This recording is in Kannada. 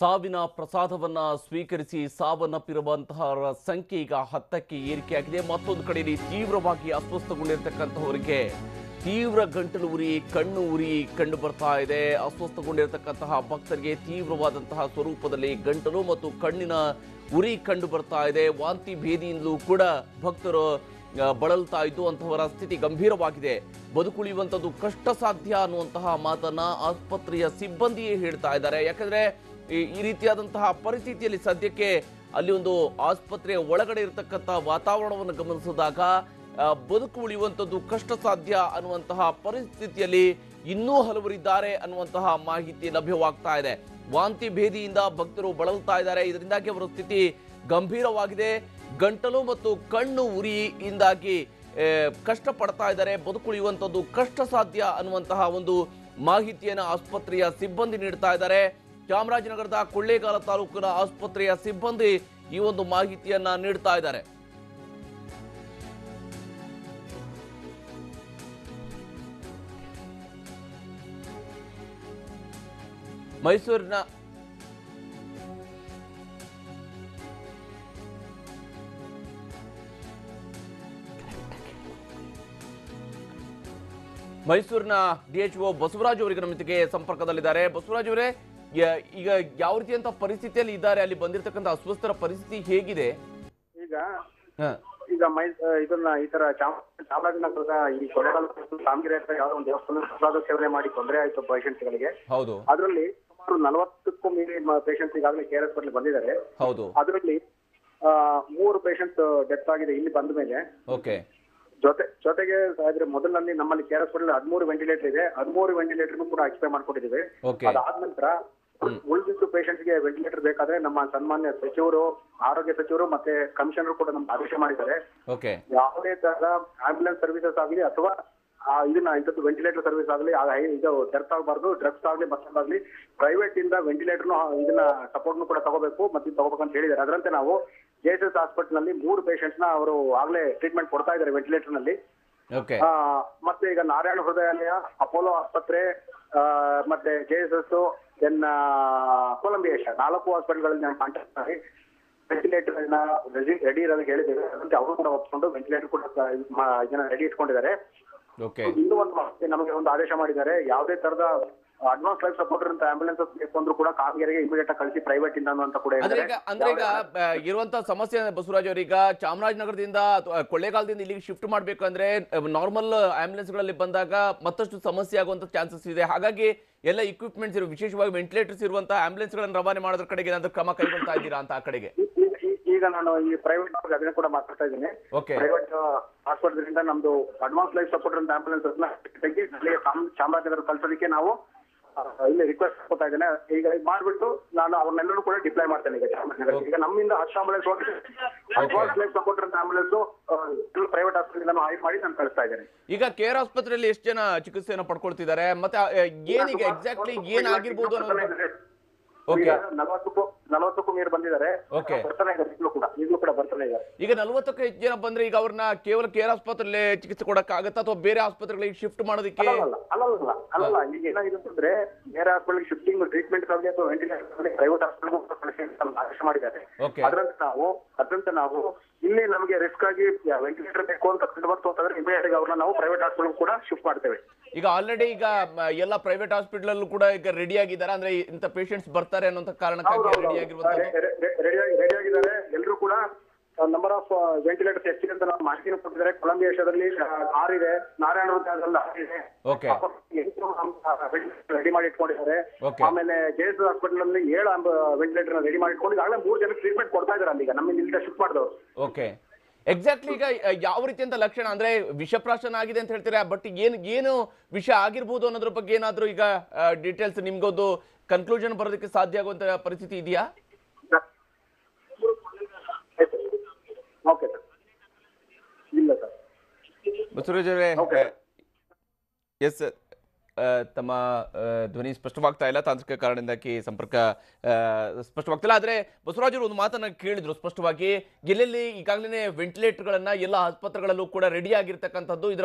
ಸಾವಿನ ಪ್ರಸಾದವನ್ನ ಸ್ವೀಕರಿಸಿ ಸಾವನ್ನಪ್ಪಿರುವಂತಹ ಸಂಖ್ಯೆ ಈಗ ಹತ್ತಕ್ಕೆ ಏರಿಕೆಯಾಗಿದೆ. ಮತ್ತೊಂದು ಕಡೆಯಲ್ಲಿ ತೀವ್ರವಾಗಿ ಅಸ್ವಸ್ಥಗೊಂಡಿರ್ತಕ್ಕಂಥವರಿಗೆ ತೀವ್ರ ಗಂಟಲು ಉರಿ, ಕಣ್ಣು ಉರಿ ಕಂಡು ಬರ್ತಾ ಇದೆ. ಅಸ್ವಸ್ಥಗೊಂಡಿರತಕ್ಕಂತಹ ಭಕ್ತರಿಗೆ ತೀವ್ರವಾದಂತಹ ಸ್ವರೂಪದಲ್ಲಿ ಗಂಟಲು ಮತ್ತು ಕಣ್ಣಿನ ಉರಿ ಕಂಡು ಬರ್ತಾ ಇದೆ. ವಾಂತಿ ಭೇದಿಯಿಂದಲೂ ಕೂಡ ಭಕ್ತರು ಬಳಲ್ತಾ ಇದ್ದು ಅಂತಹವರ ಸ್ಥಿತಿ ಗಂಭೀರವಾಗಿದೆ. ಬದುಕುಳಿಯುವಂಥದ್ದು ಕಷ್ಟ ಸಾಧ್ಯ ಅನ್ನುವಂತಹ ಮಾತನ್ನ ಆಸ್ಪತ್ರೆಯ ಸಿಬ್ಬಂದಿಯೇ ಹೇಳ್ತಾ ಇದ್ದಾರೆ. ಯಾಕಂದ್ರೆ ಈ ರೀತಿಯಾದಂತಹ ಪರಿಸ್ಥಿತಿಯಲ್ಲಿ ಸದ್ಯಕ್ಕೆ ಅಲ್ಲಿ ಒಂದು ಆಸ್ಪತ್ರೆಯ ಒಳಗಡೆ ಇರತಕ್ಕಂಥ ವಾತಾವರಣವನ್ನು ಗಮನಿಸಿದಾಗ ಬದುಕು ಉಳಿಯುವಂಥದ್ದು ಕಷ್ಟ ಸಾಧ್ಯ ಅನ್ನುವಂತಹ ಪರಿಸ್ಥಿತಿಯಲ್ಲಿ ಇನ್ನೂ ಹಲವರಿದ್ದಾರೆ ಅನ್ನುವಂತಹ ಮಾಹಿತಿ ಲಭ್ಯವಾಗ್ತಾ ಇದೆ. ವಾಂತಿ ಭೇದಿಯಿಂದ ಭಕ್ತರು ಬಳಲ್ತಾ ಇದ್ದಾರೆ. ಇದರಿಂದಾಗಿ ಅವರ ಸ್ಥಿತಿ ಗಂಭೀರವಾಗಿದೆ. ಗಂಟಲು ಮತ್ತು ಕಣ್ಣು ಉರಿಯಿಂದಾಗಿ ಕಷ್ಟ ಪಡ್ತಾ ಇದ್ದಾರೆ. ಬದುಕುಳಿಯುವಂಥದ್ದು ಕಷ್ಟ ಸಾಧ್ಯ ಅನ್ನುವಂತಹ ಒಂದು ಮಾಹಿತಿಯನ್ನು ಆಸ್ಪತ್ರೆಯ ಸಿಬ್ಬಂದಿ ನೀಡ್ತಾ ಇದ್ದಾರೆ. ಚಾಮರಾಜನಗರದ ಕೊಳ್ಳೇಗಾಲ ತಾಲೂಕಿನ ಆಸ್ಪತ್ರೆಯ ಸಿಬ್ಬಂದಿ ಈ ಒಂದು ಮಾಹಿತಿಯನ್ನ ನೀಡ್ತಾ ಇದ್ದಾರೆ. ಮೈಸೂರಿನ ಮೈಸೂರಿನ ಡಿಎಚ್ಒ ಬಸವರಾಜ್ ಅವರಿಗೆ ನಮ್ಮ ಜೊತೆಗೆ ಸಂಪರ್ಕದಲ್ಲಿದ್ದಾರೆ. ಬಸವರಾಜ್ ಅವರೇ ಈಗ ಯಾವ ರೀತಿಯಂತ ಪರಿಸ್ಥಿತಿಯಲ್ಲಿ ಇದ್ದಾರೆ ಅಲ್ಲಿ ಬಂದಿರತಕ್ಕಂತ ಅಸ್ವಸ್ಥರ ಪರಿಸ್ಥಿತಿ ಹೇಗಿದೆ? ಈಗ ಈಗ ಮೈ ಇದನ್ನ ಈ ತರ ಚಾಮ- ಚಾಮರಾಜನಗರದ ಈ ಕೊಡಗಲ್ ಕಾಮಗಿರಿ ಹತ್ರ ಯಾವ್ದೋ ಒಂದು ದೇವಸ್ಥಾನ ಪ್ರಸಾದ ಸೇವನೆ ಮಾಡಿ ತೊಂದರೆ ಆಯ್ತು ಪೇಷಂಟ್ಗಳಿಗೆ ಹೌದು. ಅದರಲ್ಲಿ ಸುಮಾರು ನಲವತ್ತಕ್ಕೂ ಮೀರಿ ಪೇಷಂಟ್ಸ್ ಈಗಾಗಲೇ ಕೆ ಹಾಸ್ಪಿಟಲ್ ಬಂದಿದ್ದಾರೆ. ಹೌದು. ಅದರಲ್ಲಿ ಆ, ಮೂರು ಪೇಷಂಟ್ ಡೆತ್ ಆಗಿದೆ ಇಲ್ಲಿ ಬಂದ ಮೇಲೆ. ಓಕೆ. ಜೊತೆ ಜೊತೆಗೆ ಆದ್ರೆ ಮೊದಲಲ್ಲಿ ನಮ್ಮಲ್ಲಿ ಕೇರ್ ಹಾಸ್ಪಿಟಲ್ ಹದಿಮೂರು ವೆಂಟಿಲೇಟರ್ ಇದೆ. ಹದಿಮೂರು ವೆಂಟಿಲೇಟರ್ ಕೂಡ ಎಕ್ಸ್ಪೈ ಮಾಡ್ಕೊಂಡಿದ್ದೀವಿ ಅದಾದ ನಂತರ ಉಳಿದಿದ್ದು ಪೇಷಂಟ್ಸ್ಗೆ ವೆಂಟಿಲೇಟರ್ ಬೇಕಾದ್ರೆ ನಮ್ಮ ಸನ್ಮಾನ್ಯ ಸಚಿವರು ಆರೋಗ್ಯ ಸಚಿವರು ಮತ್ತೆ ಕಮಿಷನರ್ ಕೂಡ ನಮ್ಗೆ ಆದೇಶ ಮಾಡಿದ್ದಾರೆ. ಓಕೆ ಯಾವುದೇ ತರ ಆಂಬ್ಯುಲೆನ್ಸ್ ಸರ್ವಿಸಸ್ ಆಗಲಿ ಅಥವಾ ಆ, ಇದನ್ನ ಇಂಥದ್ದು ವೆಂಟಿಲೇಟರ್ ಸರ್ವಿಸ್ ಆಗಲಿ ಇದು ಡೆತ್ ಆಗಬಾರ್ದು ಡ್ರಗ್ಸ್ ಆಗಲಿ ಮತ್ತೊಂದಾಗಲಿ ಪ್ರೈವೇಟ್ ಇಂದ ವೆಂಟಿಲೇಟರ್ನು ಇದನ್ನ ಸಪೋರ್ಟ್ನು ಕೂಡ ತಗೋಬೇಕು ಮತ್ತೆ ತಗೋಬೇಕು ಅಂತ ಹೇಳಿದ್ದಾರೆ. ಅದರಂತೆ ನಾವು ಜೆ ಎಸ್ ಎಸ್ ಹಾಸ್ಪಿಟಲ್ನಲ್ಲಿ ಮೂರು ಪೇಷಂಟ್ಸ್ನ ಅವರು ಆಗ್ಲೇ ಟ್ರೀಟ್ಮೆಂಟ್ ಕೊಡ್ತಾ ಇದ್ದಾರೆ ವೆಂಟಿಲೇಟರ್ನಲ್ಲಿ. ಓಕೆ ಆ, ಮತ್ತೆ ಈಗ ನಾರಾಯಣ ಹೃದಯಾಲಯ ಅಪೋಲೋ ಆಸ್ಪತ್ರೆ ಆ, ಮತ್ತೆ J S S and Columbia Asia ನಾಲ್ಕು ಹಾಸ್ಪಿಟಲ್ಗಳಲ್ಲಿ ನಾನು ಕಾಂಟ್ಯಾಕ್ಟ್ ಮಾಡಿ ವೆಂಟಿಲೇಟರ್ ರೆಡಿ ಇರೋದು ಹೇಳಿದ್ದೇವೆ ಅದಕ್ಕೆ ಅವರು ಕೂಡ ಒಪ್ಕೊಂಡು ವೆಂಟಿಲೇಟರ್ ಕೂಡ ಸ- ಇದ್ ಮಾ- ಇದನ್ನ ರೆಡಿ ಇಟ್ಕೊಂಡಿದ್ದಾರೆ. ಓಕೆ ಇನ್ನೂ ಒಂದು ಮಾಹಿತಿ ನಮಗೆ ಒಂದು ಆದೇಶ ಮಾಡಿದ್ದಾರೆ. ಯಾವುದೇ ತರದ ಅಡ್ವಾನ್ಸ್ ಲೈಫ್ ಸಪೋರ್ಟರ್ ಅಂತ ಆಂಬುಲೆನ್ಸ್ ಬೇಕು ಅಂದ್ರೂ ಕೂಡ ಕಾಮಗಾರಿಗೆ ಇಮಿಡಿಯೇಟ್ ಆಗಿ ಕಳಿಸಿ ಪ್ರೈವೇಟ್ ಇಂದ ಅಂತ ಕೂಡ ಅಂದ್ರೆ ಈಗ ಅಂದ್ರೆ ಈಗ ಬ- ಇರುವಂತ ಸಮಸ್ಯೆ ಬಸವರಾಜ್ ಅವರೀಗ ಚಾಮರಾಜನಗರದಿಂದ ಅಥವಾ ಕೊಳ್ಳೇಗಾಲದಿಂದ ಇಲ್ಲಿಗೆ ಶಿಫ್ಟ್ ಮಾಡ್ಬೇಕಂದ್ರೆ ನಾರ್ಮಲ್ ಆಂಬುಲೆನ್ಸ್ಗಳಲ್ಲಿ ಬಂದಾಗ ಮತ್ತಷ್ಟು ಸಮಸ್ಯೆ ಆಗುವಂತ ಚಾನ್ಸಸ್ ಇದೆ. ಹಾಗಾಗಿ ಎಲ್ಲ ಇಕ್ವಿಪ್ಮೆಂಟ್ಸ್ ಇರುವ ವಿಶೇಷವಾಗಿ ವೆಂಟಿಲೇಟರ್ಸ್ ಇರುವಂತ ಆಂಬುಲೆನ್ಸ್ ಗಳನ್ನ ರವಾನೆ ಮಾಡೋದ್ರ ಕಡೆಗೆ ಏನಾದ್ರು ಕ್ರಮ ಕೈಗೊಳ್ತಾ ಇದ್ದೀರಾ ಅಂತ ಆ ಕಡೆಗೆ? ಈ- ಈಗ ನಾನು ಈ ಪ್ರೈವೇಟ್ ಅದನ್ನ ಕೂಡ ಮಾತಾಡ್ತಾ ಇದ್ದೀನಿ. ಪ್ರೈವೇಟ್ ಹಾಸ್ಪಿಟಲ್ ನಮ್ದು ಅಡ್ವಾನ್ಸ್ ಲೈಫ್ ಸಪೋರ್ಟ್ ಅಂತ ಆಂಬುಲೆನ್ಸ್ ತೆಗೆದು ಚಾಮರಾಜನಗರ ಕಳ್ಸೋದಕ್ಕೆ ನಾವು ಇಲ್ಲಿ ರಿಕ್ವೆಸ್ಟ್ ಕೊಡ್ತಾ ಇದ್ದೇನೆ. ಈಗ ಮಾಡ್ಬಿಟ್ಟು ನಾನು ಅವ್ರನ್ನೆಲ್ಲರೂ ಕೂಡ ಡಿಪ್ಲೈ ಮಾಡ್ತೇನೆ ಈಗ ಚಾಮರಾಜನಗರ ಈಗ ನಮ್ಮಿಂದ ಹತ್ತು ಆಂಬುಲೆನ್ಸ್ ಹೋಗಿ ಲೈಫ್ ಸಪೋರ್ಟ್ ಅಂತ ಆಂಬುಲೆನ್ಸ್ ಪ್ರೈವೇಟ್ ಹಾಸ್ಪಿಟಲ್ ನಾನು ಆಯ್ಕೆ ಮಾಡಿ ನಾನು ಕಳಿಸ್ತಾ ಇದ್ದೇನೆ. ಈಗ ಕೇರ್ ಆಸ್ಪತ್ರೆಯಲ್ಲಿ ಎಷ್ಟು ಜನ ಚಿಕಿತ್ಸೆಯನ್ನು ಪಡ್ಕೊಳ್ತಿದ್ದಾರೆ? ಮತ್ತೆ ಏನಿಗೆ ಎಕ್ಸಾಕ್ಟ್ಲಿ ಏನಾಗಿರ್ಬೋದು ಅನ್ನೋದು. ಈಗ ನಲವತ್ತಕ್ಕೂ ನಲವತ್ತಕ್ಕೂ ಮೀರಿ ಬಂದಿದ್ದಾರೆ. Okay. ಬರ್ತಾನೆ ಇದ್ದಾರೆ ಈಗಲೂ ಕೂಡ ಈಗಲೂ ಕೂಡ ಬರ್ತಾನೆ ಇದ್ದಾರೆ. ಈಗ ನಲ್ವತ್ತಕ್ಕೆ ಹೆಚ್ಚು ಜನ ಬಂದ್ರೆ ಈಗ ಅವ್ರನ್ನ ಕೇವಲ ಕೇರ್ ಆಸ್ಪತ್ರೆ ಚಿಕಿತ್ಸೆ ಕೊಡಕ್ಕಾಗತ್ತ ಅಥವಾ ಬೇರೆ ಆಸ್ಪತ್ರೆಗಳಿಗೆ ಶಿಫ್ಟ್ ಮಾಡೋದಕ್ಕೆ? ಅಲ್ಲ ಅಲ್ಲ ಅಲ್ಲಲ್ಲ. ಈಗ ಏನಾಗಿದೆ ಅಂತಂದ್ರೆ ಬೇರೆ ಹಾಸ್ಪಿಟಲ್ ಶಿಫ್ಟಿಂಗ್ ಟ್ರೀಟ್ಮೆಂಟ್ ಆಗಲಿ ಅಥವಾ ವೆಂಟಿಲೇಟರ್ ಪ್ರೈವೇಟ್ ಹಾಸ್ಪಿಟಲ್ ಮಾಡಿದ್ದಾರೆ. ಅದರಂತೆ ನಾವು ಅದರಂತೆ ನಾವು ಇಲ್ಲಿ ನಮಗೆ ರಿಸ್ಕ್ ಆಗಿ ವೆಂಟಿಲೇಟರ್ ಬೇಕು ಅಂತ ಕಂಡು ಅಂತಂದ್ರೆ ಇಮಿಡಿಯೇಟ್ ಅವ್ರನ್ನ ನಾವು ಪ್ರೈವೇಟ್ ಹಾಸ್ಪಿಟಲ್ ಕೂಡ ಶಿಫ್ಟ್ ಮಾಡ್ತೇವೆ. ಈಗ ಆಲ್ರೆಡಿ ಈಗ ಎಲ್ಲ ಪ್ರೈವೇಟ್ ಹಾಸ್ಪಿಟಲ್ ಅಲ್ಲೂ ಕೂಡ ಈಗ ರೆಡಿ ಆಗಿದ್ದಾರೆ. ಅಂದ್ರೆ ಇಂಥ ಪೇಷಂಟ್ಸ್ ಬರ್ತಾರೆ ಅನ್ನೋ ಕಾರಣಕ್ಕಾಗಿ ರೆಡಿ ಆಗಿರುವಂತದ್ದು ರೆಡಿ ರೆಡಿ ಆಗಿದ್ದಾರೆ ಎಲ್ಲರೂ ಕೂಡ ನಂಬರ್ ಆಫ್ ವೆಂಟಿಲೇಟರ್ಸ್ ಎಷ್ಟಿದೆ ಅಂತ ನಾವು ಮಾಹಿತಿ ಕೊಟ್ಟಿದ್ದಾರೆ. ಕೊಲಂಬಿಯಾ ಏಷ್ಯಾದಲ್ಲಿ ಆರ್ ಇದೆ. ನಾರಾಯಣ ಹೃದಯದಲ್ಲಿ. ರೆಡಿ ಮಾಡಿ ಇಟ್ಕೊಂಡಿದ್ದಾರೆ. ಆಮೇಲೆ ಜೇಸ್ ಹಾಸ್ಪಿಟಲ್ ಅಲ್ಲಿ ಏಳು ವೆಂಟಿಲೇಟರ್ ರೆಡಿ ಮಾಡಿ ಇಟ್ಕೊಂಡು ಈಗಾಗಲೇ ಮೂರು ಜನ ಟ್ರೀಟ್ಮೆಂಟ್ ಕೊಡ್ತಾ ಇದ್ದಾರೆ ಅಲ್ಲಿಗೆ ನಮ್ಮಿಂದ ಇಲ್ಲಿಂದ ಶಿಫ್ಟ್ ಮಾಡಿದವರು. ಓಕೆ ಎಕ್ಸಾಕ್ಟ್ಲಿ ಈಗ ಯಾವ ಯಾವ ರೀತಿಯಂತ ಲಕ್ಷಣ? ಅಂದ್ರೆ ವಿಷಪ್ರಾಶನ ಆಗಿದೆ ಅಂತ ಹೇಳ್ತೀರಾ? ಬಟ್ ಏನು ಏನು ವಿಷ ಆಗಿರ್ಬೋದು ಅನ್ನೋದ್ರ ಬಗ್ಗೆ ಏನಾದ್ರೂ ಈಗ ಡೀಟೇಲ್ಸ್ ನಿಮ್ಗೊಂದು ಕನ್ಕ್ಲೂಷನ್ ಬರೋದಕ್ಕೆ ಸಾಧ್ಯ ಆಗುವಂತ ಪರಿಸ್ಥಿತಿ ಇದೆಯಾ? ಓಕೆ ಸರ್ ಇಲ್ಲ ಸರ್. ತಮ್ಮ ಧ್ವನಿ ಸ್ಪಷ್ಟವಾಗ್ತಾ ಇಲ್ಲ. ತಾಂತ್ರಿಕ ಕಾರಣದಿಂದಾಗಿ ಸಂಪರ್ಕ ಸ್ಪಷ್ಟವಾಗ್ತಿಲ್ಲ. ಆದರೆ ಬಸವರಾಜರು ಒಂದು ಮಾತನ್ನ ಕೇಳಿದ್ರು ಸ್ಪಷ್ಟವಾಗಿ. ಎಲ್ಲೆಲ್ಲಿ ಈಗಾಗಲೇ ವೆಂಟಿಲೇಟರ್ಗಳನ್ನ ಎಲ್ಲ ಆಸ್ಪತ್ರೆಗಳಲ್ಲೂ ಕೂಡ ರೆಡಿ ಆಗಿರ್ತಕ್ಕಂಥದ್ದು ಇದರ